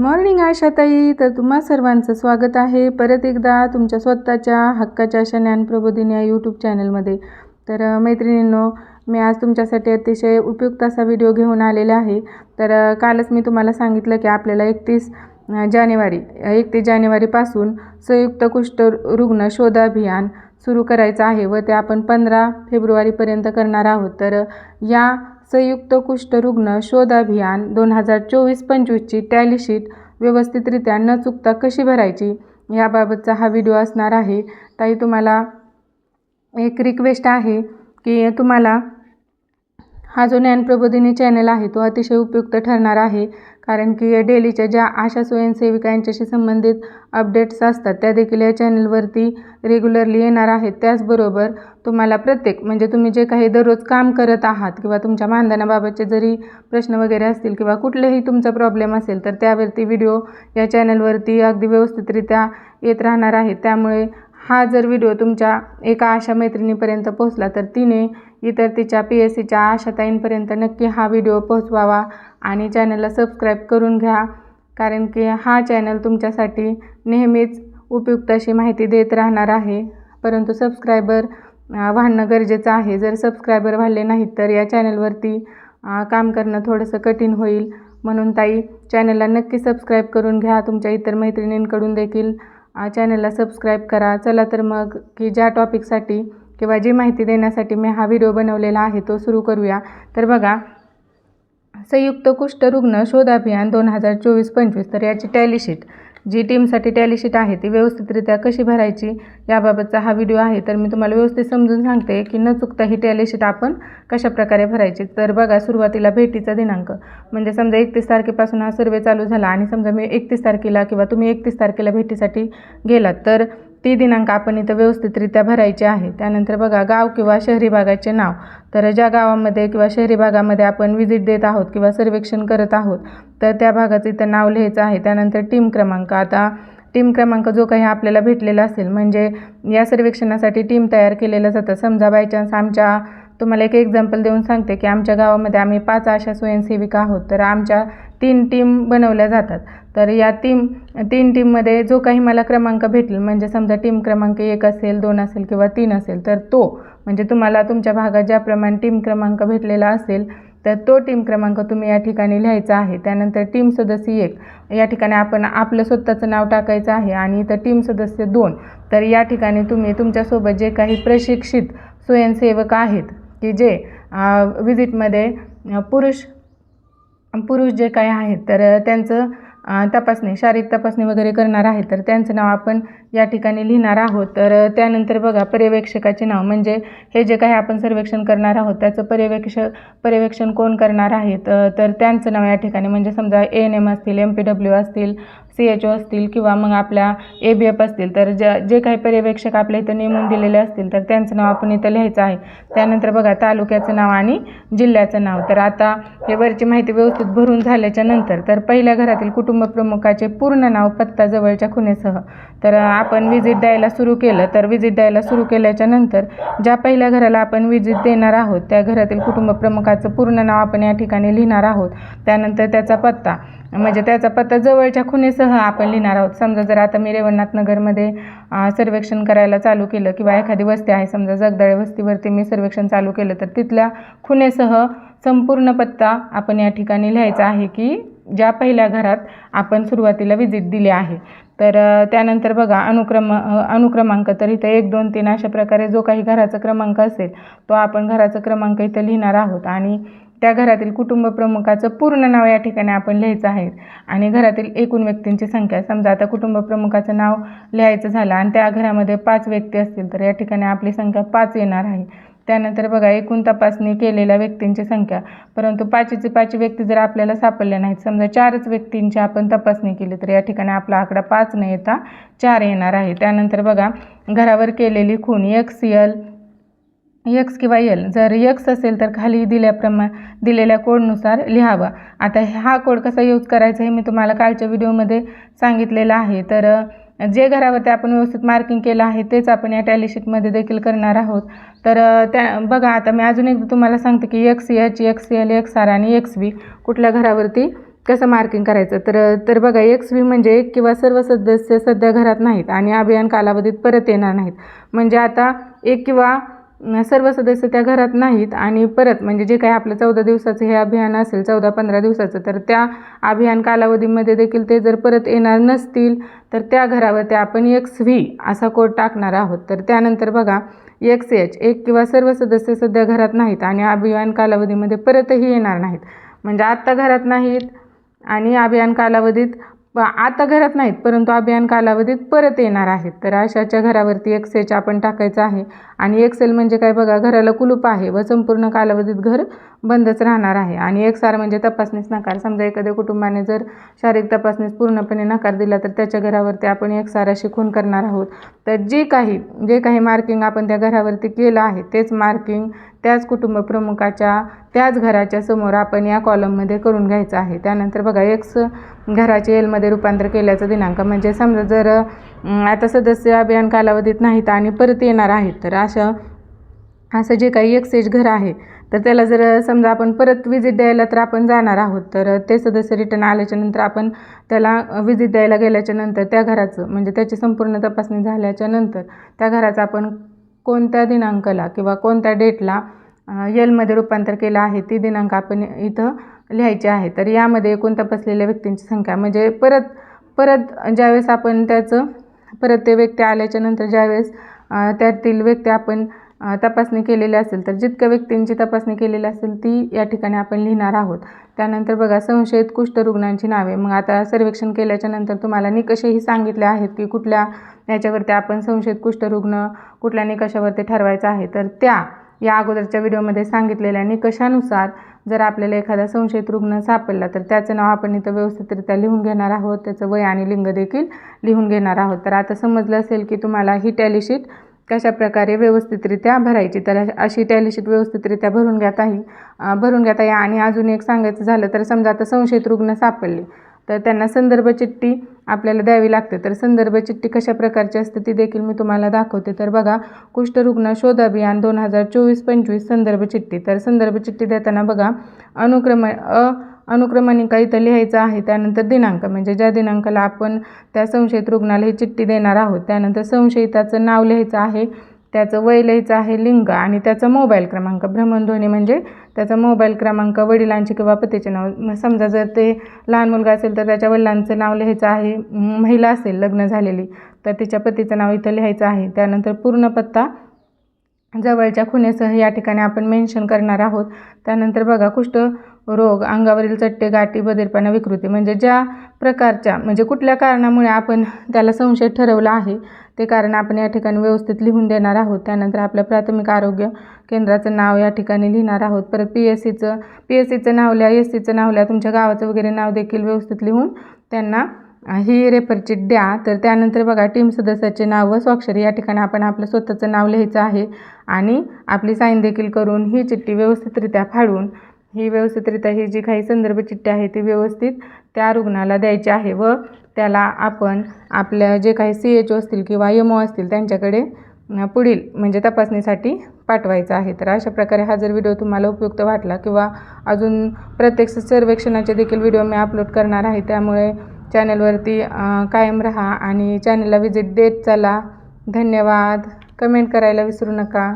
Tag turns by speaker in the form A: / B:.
A: Morning आशाताई तर तुम्हा सर्वांचं स्वागत आहे. परत एकदा तुमच्या स्वतःच्या हक्काच्या अशा ज्ञानप्रबोधिनी या यूट्यूब चॅनलमध्ये तर मैत्रिणींनो मी आज तुमच्यासाठी अतिशय उपयुक्त असा व्हिडिओ घेऊन आलेला आहे. तर कालच मी तुम्हाला सांगितलं की आपल्याला एकतीस जानेवारी एकतीस जानेवारीपासून संयुक्त कुष्ठ रुग्ण शोध अभियान सुरू करायचं आहे व ते आपण पंधरा फेब्रुवारीपर्यंत करणार आहोत. तर या संयुक्त कुष्ठरुग्ण शोध अभियान दोन हजार चोवीस पंचवीसची टॅलीशीट व्यवस्थितरित्या न चुकता कशी भरायची याबाबतचा हा व्हिडिओ असणार आहे. ताई तुम्हाला एक रिक्वेस्ट आहे की तुम्हाला हा जो ज्ञानप्रबोधिनी चॅनल आहे तो अतिशय उपयुक्त ठरणार आहे. कारण की डेलीच्या ज्या आशा स्वयंसेविका यांच्याशी संबंधित अपडेट्स असतात त्या देखील या चॅनलवरती रेग्युलरली येणार आहेत. त्याचबरोबर तुम्हाला प्रत्येक म्हणजे तुम्ही जे काही दररोज काम करत आहात किंवा तुमच्या मानधनाबाबतचे जरी प्रश्न वगैरे असतील किंवा कुठलेही तुमचा प्रॉब्लेम असेल तर त्यावरती व्हिडिओ या चॅनलवरती अगदी व्यवस्थितरित्या येत राहणार आहे. त्यामुळे हा जर व्हिडिओ तुमच्या एका आशा मैत्रिणीपर्यंत पोहोचला तर तिने इतर तिच्या पी एस सीच्या आशाताईंपर्यंत नक्की हा व्हिडिओ पोहोचवावा आणि चॅनलला सबस्क्राईब करून घ्या. कारण की हा चॅनल तुमच्यासाठी नेहमीच उपयुक्त अशी माहिती देत राहणार आहे. परंतु सबस्क्रायबर वाढणं गरजेचं आहे. जर सबस्क्रायबर वाढले नाहीत तर या चॅनलवरती काम करणं थोडंसं कठीण होईल. म्हणून ताई चॅनलला नक्की सबस्क्राईब करून घ्या. तुमच्या इतर मैत्रिणींकडून देखील चॅनलला सबस्क्राईब करा. चला तर मग की ज्या टॉपिकसाठी किंवा जी माहिती देण्यासाठी मी हा व्हिडिओ बनवलेला आहे तो सुरू करूया. तर बघा संयुक्त कुष्ठरुग्ण शोध अभियान दोन हजार चोवीस पंचवीस तर याची टॅलीशीट जी टीमसाठी टॅलीशीट आहे ती व्यवस्थितरित्या कशी भरायची याबाबतचा हा व्हिडिओ आहे. तर मी तुम्हाला व्यवस्थित समजून सांगते की न चुकता ही टॅलीशीट आपण आपण कशाप्रकारे भरायची. तर बघा सुरुवातीला भेटीचा दिनांक. म्हणजे समजा एकतीस तारखेपासून हा सर्वे चालू झाला आणि समजा मी एकतीस तारखेला किंवा तुम्ही एकतीस तारखेला भेटीसाठी गेलात तर ती दिनांक आपण इथं व्यवस्थितरित्या भरायचे आहे. त्यानंतर बघा गाव किंवा शहरी भागाचे नाव. तर ज्या गावामध्ये किंवा शहरी भागामध्ये आपण व्हिजिट देत आहोत किंवा सर्वेक्षण करत आहोत तर त्या भागाचं इथं नाव लिहायचं आहे. त्यानंतर टीम क्रमांक. आता टीम क्रमांक जो काही आपल्याला भेटलेला असेल म्हणजे या सर्वेक्षणासाठी टीम तयार केलेलं जातं. समजा बाय चान्स आमच्या तुम्हाला एक एक्झाम्पल देऊन सांगते की आमच्या गावामध्ये आम्ही पाच आशा स्वयंसेविका आहोत. तर आमच्या तीन टीम बनवल्या जातात. तर या टीम तीन टीममध्ये जो काही मला क्रमांक भेटेल म्हणजे समजा टीम क्रमांक एक असेल दोन असेल किंवा तीन असेल तर तो म्हणजे तुम्हाला तुमच्या भागात ज्याप्रमाणे टीम क्रमांक भेटलेला असेल तर तो टीम क्रमांक तुम्ही या ठिकाणी लिहायचा आहे. त्यानंतर टीम सदस्य एक या ठिकाणी आपण आपलं स्वतःचं नाव टाकायचं आहे आणि इथं टीम सदस्य दोन. तर या ठिकाणी तुम्ही तुमच्यासोबत जे काही प्रशिक्षित स्वयंसेवक आहेत की जे विजिटमध्ये पुरुष पुरुष जे काही आहेत तर त्यांचं तपासणी शारीरिक तपासणी वगैरे करणार आहे तर त्यांचं नाव आपण या ठिकाणी लिहिणार आहोत. तर त्यानंतर बघा पर्यवेक्षकाचे नाव म्हणजे हे जे काही आपण सर्वेक्षण करणार आहोत त्याचं पर्यवेक्ष पर्यवेक्षण कोण करणार आहेत? तर त्यांचं नाव या ठिकाणी म्हणजे समजा ए एन एम असतील एम पी डब्ल्यू असतील सी एच ओ असतील किंवा मग आपल्या ए बी एफ असतील तर ज्या जे काही पर्यवेक्षक आपल्या इथं नेमून दिलेले असतील तर त्यांचं नाव आपण इथं लिहायचं आहे. त्यानंतर बघा तालुक्याचं नाव आणि जिल्ह्याचं नाव. तर आता हे वरची माहिती व्यवस्थित भरून झाल्याच्यानंतर तर पहिल्या घरातील कुटुंब प्रमुखाचे पूर्ण नाव पत्ता जवळच्या खुनेसह तर आपण विजिट द्यायला सुरू केलं तर विजिट द्यायला सुरू केल्याच्यानंतर ज्या पहिल्या घराला आपण विजिट देणार आहोत त्या घरातील कुटुंब प्रमुखाचं पूर्ण नाव आपण या ठिकाणी लिहिणार आहोत. त्यानंतर त्याचा पत्ता. म्हणजे त्याचा पत्ता जवळच्या खुणेसह आपण लिहिणार आहोत. समजा जर आता मी रेवणनाथ नगरमध्ये सर्वेक्षण करायला चालू केलं किंवा एखादी वस्ती आहे समजा जगदाळे वस्तीवरती मी सर्वेक्षण चालू केलं तर तिथल्या खुणेसह संपूर्ण पत्ता आपण या ठिकाणी लिहायचा आहे की ज्या पहिल्या घरात आपण सुरुवातीला विजिट दिली आहे. तर त्यानंतर बघा अनुक्रम अनुक्रमांक तर इथं एक दोन तीन अशा प्रकारे जो काही घराचा क्रमांक असेल तो आपण घराचा क्रमांक इथं लिहिणार आहोत. आणि त्या घरातील कुटुंब प्रमुखाचं पूर्ण नाव या ठिकाणी आपण लिहायचं आहे. आणि घरातील एकूण व्यक्तींची संख्या समजा आता कुटुंब प्रमुखाचं नाव लिहायचं झालं आणि त्या घरामध्ये पाच व्यक्ती असतील तर या ठिकाणी आपली संख्या पाच येणार आहे. त्यानंतर बघा एकूण तपासणी केलेल्या व्यक्तींची संख्या परंतु पाचीचे पाच व्यक्ती जर आपल्याला सापडल्या नाहीत समजा चारच व्यक्तींची आपण तपासणी केली तर या ठिकाणी आपला आकडा पाच न येता चार येणार आहे. त्यानंतर बघा घरावर केलेली खून एक्स एल यक्स किंवा यल जर यक्स असेल तर खाली दिल्याप्रमा दिलेल्या कोडनुसार लिहावा. आता हा कोड कसा यूज करायचा हे मी तुम्हाला कालच्या व्हिडिओमध्ये सांगितलेलं आहे. तर जे घरावरती आपण व्यवस्थित मार्किंग केलं आहे तेच आपण या टॅलिशीटमध्ये देखील करणार आहोत. तर त्या बघा आता मी अजून एकदा तुम्हाला सांगते की X H X L X R आणि एक्स व्ही कुठल्या घरावरती कसं मार्किंग करायचं. तर तर बघा एक्स व्ही म्हणजे एक किंवा सर्व सदस्य सध्या घरात नाहीत आणि अभियान कालावधीत परत येणार नाहीत. म्हणजे आता एक किंवा सर्व सदस्य त्या घरात नाहीत आणि परत म्हणजे जे काही आपलं चौदा दिवसाचं हे अभियान असेल चौदा पंधरा दिवसाचं तर त्या अभियान कालावधीमध्ये देखील ते जर परत येणार नसतील तर त्या घरावरती आपण एक्स व्ही असा कोड टाकणार आहोत. तर त्यानंतर बघा एक्स एच एक किंवा सर्व सदस्य सध्या घरात नाहीत आणि अभियान कालावधीमध्ये परतही येणार नाहीत. म्हणजे आत्ता घरात नाहीत आणि अभियान कालावधीत आता घरात नाहीत परंतु अभियान कालावधीत परत येणार आहेत. तर अशाच्या घरावरती एक्सेच आपण टाकायचं आहे. आणि एक्सेल म्हणजे काय बघा घराला कुलूप आहे व संपूर्ण कालावधीत घर बंदच राहणार आहे. आणि एकसार म्हणजे तपासणीस नकार. समजा एखाद्या कुटुंबाने जर शारीरिक तपासणीस पूर्णपणे नकार दिला तर त्याच्या घरावरती आपण एक सार अशी खून करणार आहोत. तर जे काही जे काही मार्किंग आपण त्या घरावरती केलं आहे तेच मार्किंग त्याच कुटुंब प्रमुखाच्या त्याच घराच्या समोर आपण या कॉलममध्ये करून घ्यायचं आहे. त्यानंतर बघा एक्स घराचे एलमध्ये रूपांतर केल्याचा दिनांक. म्हणजे समजा जर आता सदस्य अभियान कालावधीत नाहीत आणि परत येणार आहेत तर अशा असं जे काही एक्सेज घर आहे तर त्याला जर समजा आपण परत विजिट द्यायला तर आपण जाणार आहोत. तर ते सदस्य रिटर्न आल्याच्यानंतर आपण त्याला विजिट द्यायला गेल्याच्यानंतर त्या घराचं म्हणजे त्याची संपूर्ण तपासणी झाल्याच्यानंतर त्या घराचं आपण कोणत्या दिनांकाला किंवा कोणत्या डेटला येलमध्ये रूपांतर केलं आहे ती दिनांक आपण इथं लिहायचे आहे. तर यामध्ये एकूण तपासलेल्या व्यक्तींची संख्या म्हणजे परत परत ज्यावेळेस आपण त्याचं परत ते व्यक्ती आल्याच्यानंतर ज्यावेळेस त्यातील व्यक्ती आपण तपासणी केलेली असेल तर जितक्या व्यक्तींची तपासणी केलेली असेल ती या ठिकाणी आपण लिहिणार आहोत. त्यानंतर बघा संशयित कुष्ठरुग्णांची नावे. मग आता सर्वेक्षण केल्याच्यानंतर तुम्हाला निकषही सांगितले आहेत की कुठल्या याच्यावरती आपण संशयित कुष्ठरुग्ण कुठल्या निकषावरती ठरवायचं आहे. तर त्या या अगोदरच्या व्हिडिओमध्ये सांगितलेल्या निकषानुसार जर आपल्याला एखादा संशयित रुग्ण सापडला तर त्याचं नाव आपण इथं व्यवस्थितरित्या लिहून घेणार आहोत. त्याचं वय आणि लिंग देखील लिहून घेणार आहोत. तर आता समजलं असेल की तुम्हाला ही टॅलीशीट कशा प्रकारे व्यवस्थितरित्या भरायची. तर अशी टॅलीशीट व्यवस्थितरित्या भरून घ्यात आहे भरून घेता या आणि अजून एक सांगायचं झालं तर समजा आता संशयित रुग्ण सापडले तर त्यांना संदर्भ चिठ्ठी आपल्याला द्यावी लागते. तर संदर्भ चिठ्ठी कशा प्रकारची असते ती देखील मी तुम्हाला दाखवते. तर बघा कुष्ठरुग्ण शोध अभियान दोन हजार चोवीस पंचवीस संदर्भ चिठ्ठी. तर संदर्भ चिठ्ठी देताना बघा अनुक्रम अ अनुक्रमणिका इथं लिहायचं आहे. त्यानंतर दिनांक म्हणजे ज्या दिनांकाला आपण त्या संशयित रुग्णाला ही चिठ्ठी देणार आहोत त्यानंतर संशयिताचं नाव लिहायचं आहे त्याचं वय लिहायचं आहे लिंग आणि त्याचा मोबाईल क्रमांक. भ्रमणध्वनी म्हणजे त्याचा मोबाईल क्रमांक वडिलांचे किंवा पतीचे नाव. समजा जर ते लहान मुलगा असेल तर त्याच्या वडिलांचं नाव लिहायचं आहे महिला असेल लग्न झालेली तर तिच्या पतीचं नाव इथं लिहायचं आहे. त्यानंतर पूर्ण पत्ता जवळच्या खुणेसह या ठिकाणी आपण मेन्शन करणार आहोत. त्यानंतर बघा कुष्ठ रोग अंगावरील चट्टे गाठी बदेरपणा विकृती म्हणजे ज्या प्रकारच्या म्हणजे कुठल्या कारणामुळे आपण त्याला संशय ठरवला आहे ते कारण आपण या ठिकाणी व्यवस्थित लिहून देणार आहोत. त्यानंतर आपल्या प्राथमिक आरोग्य केंद्राचं नाव या ठिकाणी लिहिणार आहोत. परत पी एस सीचं पी एस सीचं नाव लिहा एस सीचं नाव लिहा तुमच्या गावाचं वगैरे नाव देखील व्यवस्थित लिहून त्यांना ही रेफरचीट द्या. तर त्यानंतर बघा टीम सदस्याचे नाव व स्वाक्षरी. या ठिकाणी आपण आपलं स्वतःचं नाव लिहायचं आहे आणि आपली साईन देखील करून ही चिठ्ठी व्यवस्थितरित्या फाडून ही व्यवस्थितरित्या ही जी काही संदर्भ चिठ्ठी आहे ती व्यवस्थित त्या रुग्णाला द्यायची आहे व त्याला आपण आपल्या जे काही सी एच ओ असतील किंवा यम ओ असतील त्यांच्याकडे पुढील म्हणजे तपासणीसाठी पाठवायचं आहे. तर अशा प्रकारे हा जर व्हिडिओ तुम्हाला उपयुक्त वाटला किंवा अजून प्रत्यक्ष सर्वेक्षणाचे देखील व्हिडिओ मी अपलोड करणार आहे त्यामुळे चॅनलवरती कायम राहा आणि चॅनलला विजिट देत चला. धन्यवाद. कमेंट करायला विसरू नका.